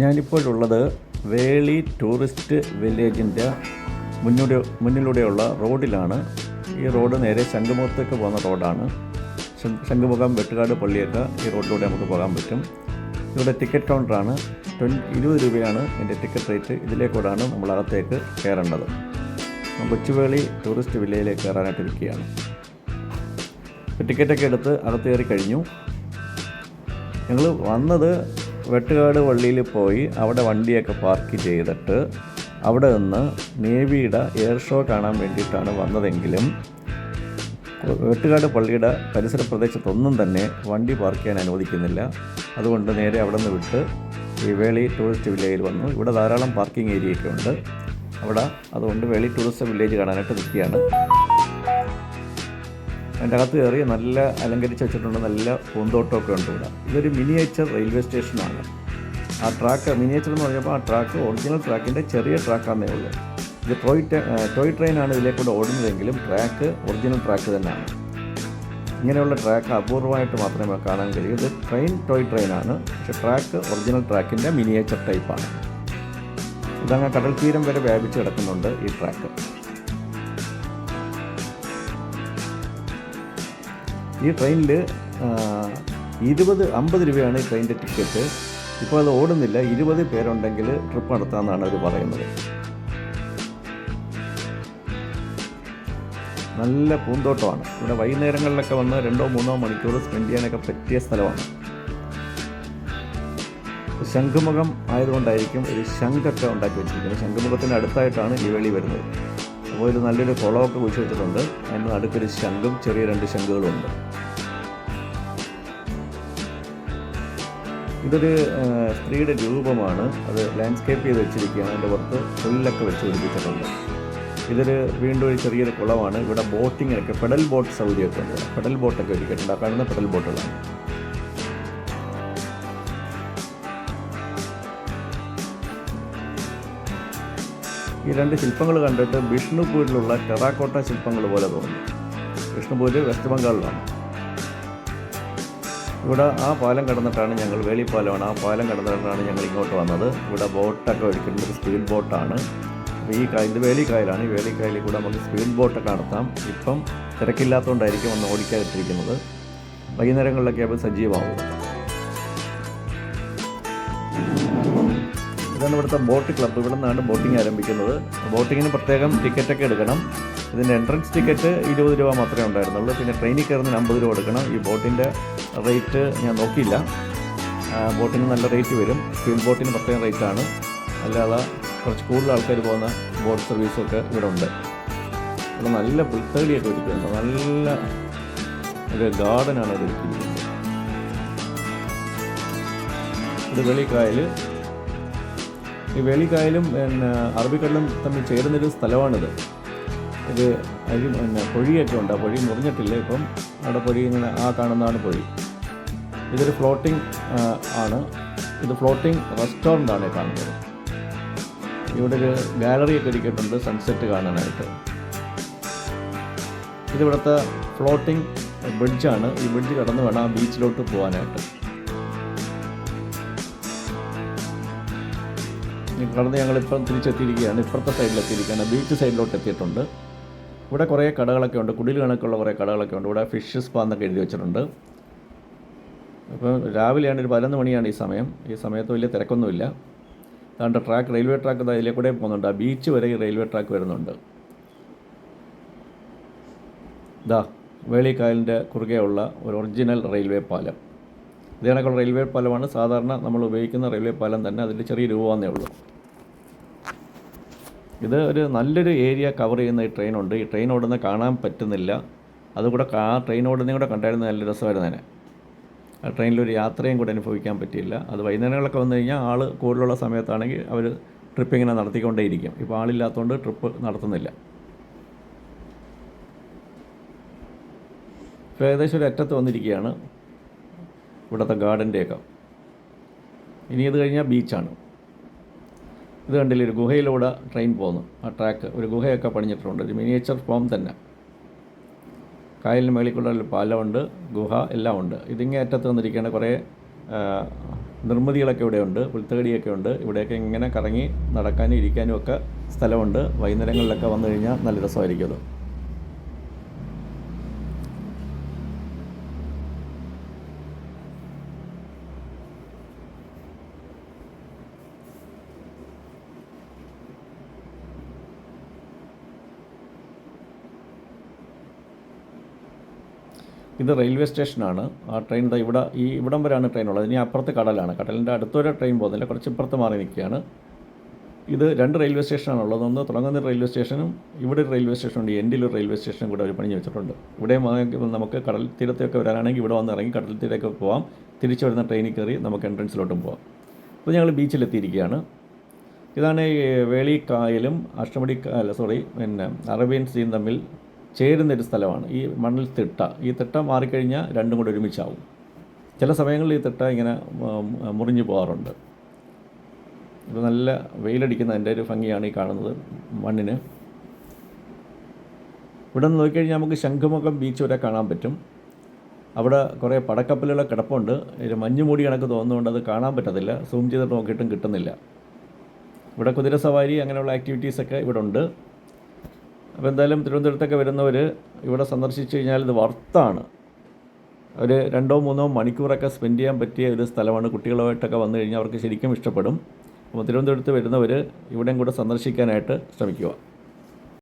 ഞാനിപ്പോഴുള്ളത് വേളി tourist വില്ലേജിന്റെ മുന്നോട്ട് മുന്നിലൂടെയുള്ള റോഡിലാണ്. ഈ റോഡ് നേരെ ശംഖുമുഖത്തേക്ക് പോകുന്ന റോഡാണ്. ശംഖുമുഖം വെട്ടുകാട് പള്ളിയൊക്കെ ഈ റോഡിലൂടെ നമുക്ക് പോകാൻ പറ്റും. ഇവിടെ ടിക്കറ്റ് കൗണ്ടറാണ്. ട്വൻ ഇരുപത് രൂപയാണ് എന്റെ ടിക്കറ്റ് റേറ്റ്. ഇതിലേക്കൂടാണ് നമ്മൾ അകത്തേക്ക് കയറേണ്ടത് കൊച്ചുവേളി ടൂറിസ്റ്റ് വില്ലേജിലേക്ക് കയറാനായിട്ട് ഇരിക്കുകയാണ് ഇപ്പോൾ ടിക്കറ്റൊക്കെ എടുത്ത് അകത്ത് കയറി കഴിഞ്ഞു. ഞങ്ങൾ വന്നത് വെട്ടുകാട് പള്ളിയിൽ പോയി അവിടെ വണ്ടിയൊക്കെ പാർക്ക് ചെയ്തിട്ട് അവിടെ നിന്ന് നേവിയുടെ എയർ ഷോ കാണാൻ വേണ്ടിയിട്ടാണ് വന്നതെങ്കിലും വെട്ടുകാട് പള്ളിയുടെ പരിസര പ്രദേശത്തൊന്നും തന്നെ വണ്ടി പാർക്ക് ചെയ്യാൻ അനുവദിക്കുന്നില്ല. അതുകൊണ്ട് നേരെ അവിടെ നിന്ന് വിട്ട് ഈ വേളി ടൂറിസ്റ്റ് വില്ലേജിൽ വന്നു. ഇവിടെ ധാരാളം പാർക്കിംഗ് ഏരിയയൊക്കെ ഉണ്ട്. അവിടെ അതുകൊണ്ട് വേളി ടൂറിസ്റ്റ് വില്ലേജ് കാണാനായിട്ട് നിൽക്കുകയാണ്. അതിന്റെ അകത്ത് കയറി നല്ല അലങ്കരിച്ച് വെച്ചിട്ടുണ്ട് നല്ല പൂന്തോട്ടമൊക്കെ ഉണ്ട് ഇവിടെ. ഇതൊരു മിനിയേച്ചർ റെയിൽവേ സ്റ്റേഷനാണ് ആ ട്രാക്ക് മിനിയേച്ചർ എന്ന് പറഞ്ഞപ്പോൾ ആ ട്രാക്ക് ഒറിജിനൽ ട്രാക്കിന്റെ ചെറിയ ട്രാക്കാന്നേ ഉള്ളൂ. ഇത് ടോയ് ടോയ് ട്രെയിനാണ് ഇതിലേക്കൂടെ ഓടുന്നതെങ്കിലും ട്രാക്ക് ഒറിജിനൽ ട്രാക്ക് തന്നെയാണ്. ഇങ്ങനെയുള്ള ട്രാക്ക് അപൂർവമായിട്ട് മാത്രമേ കാണാൻ കഴിയൂ. ഇത് ട്രെയിൻ ടോയ് ട്രെയിനാണ് പക്ഷേ ട്രാക്ക് ഒറിജിനൽ ട്രാക്കിന്റെ മിനിയേച്ചർ ടൈപ്പാണ് ഇതങ്ങ് കടൽ തീരം വരെ വ്യാപിച്ച് കിടക്കുന്നുണ്ട് ഈ ട്രാക്ക് ഈ ട്രെയിനിൽ ഇരുപത് അമ്പത് രൂപയാണ് ഈ ട്രെയിനിന്റെ ടിക്കറ്റ് ഇപ്പോൾ അത് ഓടുന്നില്ല. ഇരുപത് പേരുണ്ടെങ്കിൽ ട്രിപ്പ് നടത്താമെന്നാണ് അവർ പറയുന്നത്. നല്ല പൂന്തോട്ടമാണ്. ഇവിടെ വൈകുന്നേരങ്ങളിലൊക്കെ വന്ന് രണ്ടോ മൂന്നോ മണിക്കൂർ സ്പെൻഡ് ചെയ്യാനൊക്കെ പറ്റിയ സ്ഥലമാണ്. ശംഖുമുഖം ആയതുകൊണ്ടായിരിക്കും ഒരു ശംഖൊക്കെ ഉണ്ടാക്കി വെച്ചിരിക്കുന്നത്. ശംഖുമുഖത്തിന്റെ അടുത്തായിട്ടാണ് ഈ വെളി വരുന്നത്. ഒരു നല്ലൊരു കുളമൊക്കെ വെച്ചിട്ടുണ്ട്. അതിന്റെ നടുക്കൊരു ശംഖും ചെറിയ രണ്ട് ശംഖുകളും ഉണ്ട് ഇതൊരു സ്ത്രീയുടെ രൂപമാണ്. അത് ലാൻഡ്സ്കേപ്പ് ചെയ്ത് വെച്ചിരിക്കുകയാണ്. അതിന്റെ പുറത്ത് പുല്ലൊക്കെ വെച്ച് പിടിപ്പിച്ചിട്ടുണ്ട്. ഇതൊരു വീണ്ടും ഒരു ചെറിയൊരു കുളമാണ്. ഇവിടെ ബോട്ടിങ്ങിനൊക്കെ പെഡൽ ബോട്ട് സൗകര്യമൊക്കെ ഉണ്ട്. പെഡൽ ബോട്ടൊക്കെ ഒരുക്കിയിട്ടുണ്ട്. ആ കാണുന്ന പെഡൽ ബോട്ടുകളാണ് ഈ രണ്ട് ശില്പങ്ങൾ കണ്ടിട്ട് വിഷ്ണുപൂരിലുള്ള ടെറാക്കോട്ട ശില്പങ്ങൾ പോലെ തോന്നി. വിഷ്ണുപൂര് വെസ്റ്റ് ബംഗാളിലാണ്. ഇവിടെ ആ പാലം കടന്നിട്ടാണ് ഞങ്ങൾ വേളിപ്പാലമാണ് ആ പാലം കടന്നിട്ടാണ് ഞങ്ങൾ ഇങ്ങോട്ട് വന്നത്. ഇവിടെ ബോട്ടൊക്കെ ഒഴിക്കുന്നത് സ്പീഡ് ബോട്ടാണ് ഈ ഇത് വേലിക്കായലാണ്. ഈ വേലിക്കായലിൽ കൂടെ നമുക്ക് സ്പീഡ് ബോട്ടൊക്കെ നടത്താം. ഇപ്പം തിരക്കില്ലാത്തതുകൊണ്ടായിരിക്കും ഒന്ന് ഓടിക്കാതിട്ടിരിക്കുന്നത് വൈകുന്നേരങ്ങളിലൊക്കെ അപ്പോൾ സജീവമാവും. ഇതാണ് ഇവിടുത്തെ ബോട്ട് ക്ലബ് ഇവിടെ നിന്നാണ് ബോട്ടിംഗ് ആരംഭിക്കുന്നത്. ബോട്ടിങ്ങിന് പ്രത്യേകം ടിക്കറ്റൊക്കെ എടുക്കണം. ഇതിന്റെ എൻട്രൻസ് ടിക്കറ്റ് ഇരുപത് രൂപ മാത്രമേ ഉണ്ടായിരുന്നുള്ളൂ. പിന്നെ ട്രെയിനിൽ കയറുന്നതിന് അമ്പത് രൂപ എടുക്കണം ഈ ബോട്ടിന്റെ റേറ്റ് ഞാൻ നോക്കിയില്ല. ബോട്ടിന് നല്ല റേറ്റ് വരും. സ്പീഡ് ബോട്ടിന് പ്രത്യേകം ആണ്. അല്ലാതെ കുറച്ച് കൂടുതൽ ആൾക്കാർ പോകുന്ന ബോട്ട് സർവീസൊക്കെ ഇവിടെ ഉണ്ട് ഇവിടെ നല്ല പുൽത്തകളിയൊക്കെ ഒരുക്കുന്നുണ്ട് നല്ല ഒരു ഗാർഡനാണ് ഇവിടെ ഒരുക്കിയിരിക്കുന്നത്. ഇത് വെളിക്കായൽ ഈ വേളിക്കായലും പിന്നെ അറബിക്കടലും തമ്മിൽ ചേരുന്നൊരു സ്ഥലമാണിത്. ഇത് അരി പിന്നെ പൊഴിയൊക്കെ ഉണ്ട്. ആ പൊഴി മുറിഞ്ഞിട്ടില്ല. ഇപ്പം അവിടെ പൊഴി ഇങ്ങനെ ആ കാണുന്നതാണ് പൊഴി. ഇതൊരു ഫ്ലോട്ടിംഗ് ആണ്. ഇത് ഫ്ലോട്ടിംഗ് റെസ്റ്റോറന്റ് ആണ് കാണുന്നത്. ഇവിടെ ഒരു ഗാലറിയൊക്കെ ഒരുക്കിയിട്ടുണ്ട് സൺസെറ്റ് കാണാനായിട്ട്. ഇതിവിടുത്തെ ഫ്ലോട്ടിംഗ് ബ്രിഡ്ജാണ്. ഈ ബ്രിഡ്ജ് കടന്ന് വേണം ആ ബീച്ചിലോട്ട് പോകാനായിട്ട്. കടന്ന് ഞങ്ങളിപ്പം തിരിച്ചെത്തിയിരിക്കുകയാണ്. ഇപ്പുറത്തെ സൈഡിലെത്തിയിരിക്കുകയാണ്. ബീച്ച് സൈഡിലോട്ട് എത്തിയിട്ടുണ്ട് ഇവിടെ കുറേ കടകളൊക്കെ ഉണ്ട്. കുടിൽ കണക്കുള്ള കുറേ കടകളൊക്കെ ഉണ്ട്. ഇവിടെ ഫിഷ് സ്പാ എന്നൊക്കെ എഴുതി വെച്ചിട്ടുണ്ട്. അപ്പോൾ രാവിലെയാണ് ഒരു പതിനൊന്ന് മണിയാണ് ഈ സമയം. ഈ സമയത്ത് വലിയ തിരക്കൊന്നുമില്ല. അതുകൊണ്ട് ട്രാക്ക് റെയിൽവേ ട്രാക്ക് ഇതിലെ കൂടെ പോകുന്നുണ്ട്. ആ ബീച്ച് വരെ ഈ റെയിൽവേ ട്രാക്ക് വരുന്നുണ്ട്. ഇതാ വേളിക്കായലിന്റെ കുറുകെയുള്ള ഒരു ഒറിജിനൽ റെയിൽവേ പാലം. ഇതേ കണക്കുള്ള റെയിൽവേ പാലമാണ്. സാധാരണ നമ്മൾ ഉപയോഗിക്കുന്ന റെയിൽവേ പാലം തന്നെ. അതിന്റെ ചെറിയ രൂപമെന്നേ ഉള്ളൂ. ഇത് ഒരു നല്ലൊരു ഏരിയ കവർ ചെയ്യുന്ന ഈ ട്രെയിനുണ്ട് ഈ ട്രെയിൻ ഓടുന്ന കാണാൻ പറ്റുന്നില്ല. അതുകൂടെ ആ ട്രെയിൻ ഓടുന്നതും കൂടെ കണ്ടായിരുന്നു നല്ല രസമായിരുന്നേനെ ആ ട്രെയിനിലൊരു യാത്രയും കൂടെ അനുഭവിക്കാൻ പറ്റിയില്ല. അത് വൈകുന്നേരങ്ങളൊക്കെ വന്നു കഴിഞ്ഞാൽ ആൾ കൂടുതലുള്ള സമയത്താണെങ്കിൽ അവർ ട്രിപ്പ് ഇങ്ങനെ നടത്തിക്കൊണ്ടേയിരിക്കും. ഇപ്പോൾ ആളില്ലാത്തതുകൊണ്ട് ട്രിപ്പ് നടത്തുന്നില്ല. ഇപ്പോൾ ഏകദേശം ഒരു അറ്റത്ത് വന്നിരിക്കുകയാണ് ഇവിടുത്തെ ഗാർഡന്റെയൊക്കെ ഇനി ഇത് കഴിഞ്ഞാൽ ബീച്ചാണ് ഇത് കണ്ടില്ല ഒരു ഗുഹയിലൂടെ ട്രെയിൻ പോകുന്നു. ആ ട്രാക്ക് ഒരു ഗുഹയൊക്കെ പണിഞ്ഞിട്ടുണ്ട് ഒരു മിനിയേച്ചർ ഫോം തന്നെ. കായലിന് മേളിൽ കൂടെ ഒരു പാലമുണ്ട് ഗുഹ എല്ലാം ഉണ്ട്. ഇതിങ്ങേ അറ്റത്ത് വന്നിരിക്കുകയാണ് കുറേ നിർമ്മിതികളൊക്കെ ഇവിടെയുണ്ട് പുൽത്തകടിയൊക്കെ ഉണ്ട്. ഇവിടെയൊക്കെ ഇങ്ങനെ കറങ്ങി നടക്കാനും ഇരിക്കാനും ഒക്കെ സ്ഥലമുണ്ട്. വൈകുന്നേരങ്ങളിലൊക്കെ വന്നു കഴിഞ്ഞാൽ നല്ല രസമായിരിക്കും ഇത് റെയിൽവേ സ്റ്റേഷനാണ്. ആ ട്രെയിൻ ദാ ഇവിടെ ഈ ഇവിടം വരെയാണ് ട്രെയിൻ ഉള്ളത് ഇനി അപ്പുറത്ത് കടലാണ്. കടലിന്റെ അടുത്തൊരു ട്രെയിൻ പോകുന്നില്ല. കുറച്ച് ഇപ്പുറത്ത് മാറി നിൽക്കുകയാണ്. ഇത് രണ്ട് റെയിൽവേ സ്റ്റേഷനാണ് ഉള്ളത് ഒന്ന് തുടങ്ങുന്ന റെയിൽവേ സ്റ്റേഷനും ഇവിടെ ഒരു റെയിൽവേ സ്റ്റേഷനുണ്ട് എൻഡിൽ ഒരു റെയിൽവേ സ്റ്റേഷനും കൂടെ അവർ പണി വെച്ചിട്ടുണ്ട്. ഇവിടെ നമുക്ക് കടൽ തീരത്തൊക്കെ വരാനാണെങ്കിൽ ഇവിടെ വന്ന് ഇറങ്ങി കടൽ തീരത്തൊക്കെ പോകാം തിരിച്ചു വരുന്ന ട്രെയിനിൽ കയറി നമുക്ക് എൻട്രൻസിലോട്ടും പോകാം അപ്പോൾ ഞങ്ങൾ ബീച്ചിലെത്തിയിരിക്കുകയാണ്. ഇതാണ് വേളി കായലും അഷ്ടമടി അല്ല സോറി പിന്നെ അറേബ്യൻ സീൻ തമ്മിൽ ചേരുന്നൊരു സ്ഥലമാണ്. ഈ മണ്ണിൽ തിട്ട. ഈ തിട്ട മാറിക്കഴിഞ്ഞാൽ രണ്ടും കൂടെ ഒരുമിച്ചാവും. ചില സമയങ്ങളിൽ ഈ തിട്ട ഇങ്ങനെ മുറിഞ്ഞു പോകാറുണ്ട്. ഇത് നല്ല വെയിലടിക്കുന്ന എന്റെ ഒരു ഭംഗിയാണ് ഈ കാണുന്നത് മണ്ണിന്. ഇവിടെ നിന്ന് നോക്കിക്കഴിഞ്ഞാൽ നമുക്ക് ശംഖുമുഖം ബീച്ച് വരെ കാണാൻ പറ്റും. അവിടെ കുറേ പടക്കപ്പലുകളെ കിടപ്പുണ്ട്. ഒരു മഞ്ഞ് മൂടി കണക്ക് തോന്നുന്നുണ്ട്. അത് കാണാൻ പറ്റത്തില്ല. സൂം ചെയ്തിട്ട് നോക്കിയിട്ടും കിട്ടുന്നില്ല. ഇവിടെ കുതിര സവാരി അങ്ങനെയുള്ള ആക്ടിവിറ്റീസൊക്കെ ഇവിടെ ഉണ്ട്. അപ്പോൾ എന്തായാലും തിരുവനന്തപുരത്തൊക്കെ വരുന്നവർ ഇവിടെ സന്ദർശിച്ചു കഴിഞ്ഞാൽ ഇത് വർത്താണ്. ഒരു രണ്ടോ മൂന്നോ മണിക്കൂറൊക്കെ സ്പെൻഡ് ചെയ്യാൻ പറ്റിയ ഒരു സ്ഥലമാണ്. കുട്ടികളുമായിട്ടൊക്കെ വന്നു കഴിഞ്ഞാൽ അവർക്ക് ശരിക്കും ഇഷ്ടപ്പെടും. അപ്പോൾ തിരുവനന്തപുരത്ത് വരുന്നവർ ഇവിടെയും കൂടെ സന്ദർശിക്കാനായിട്ട് ശ്രമിക്കുക.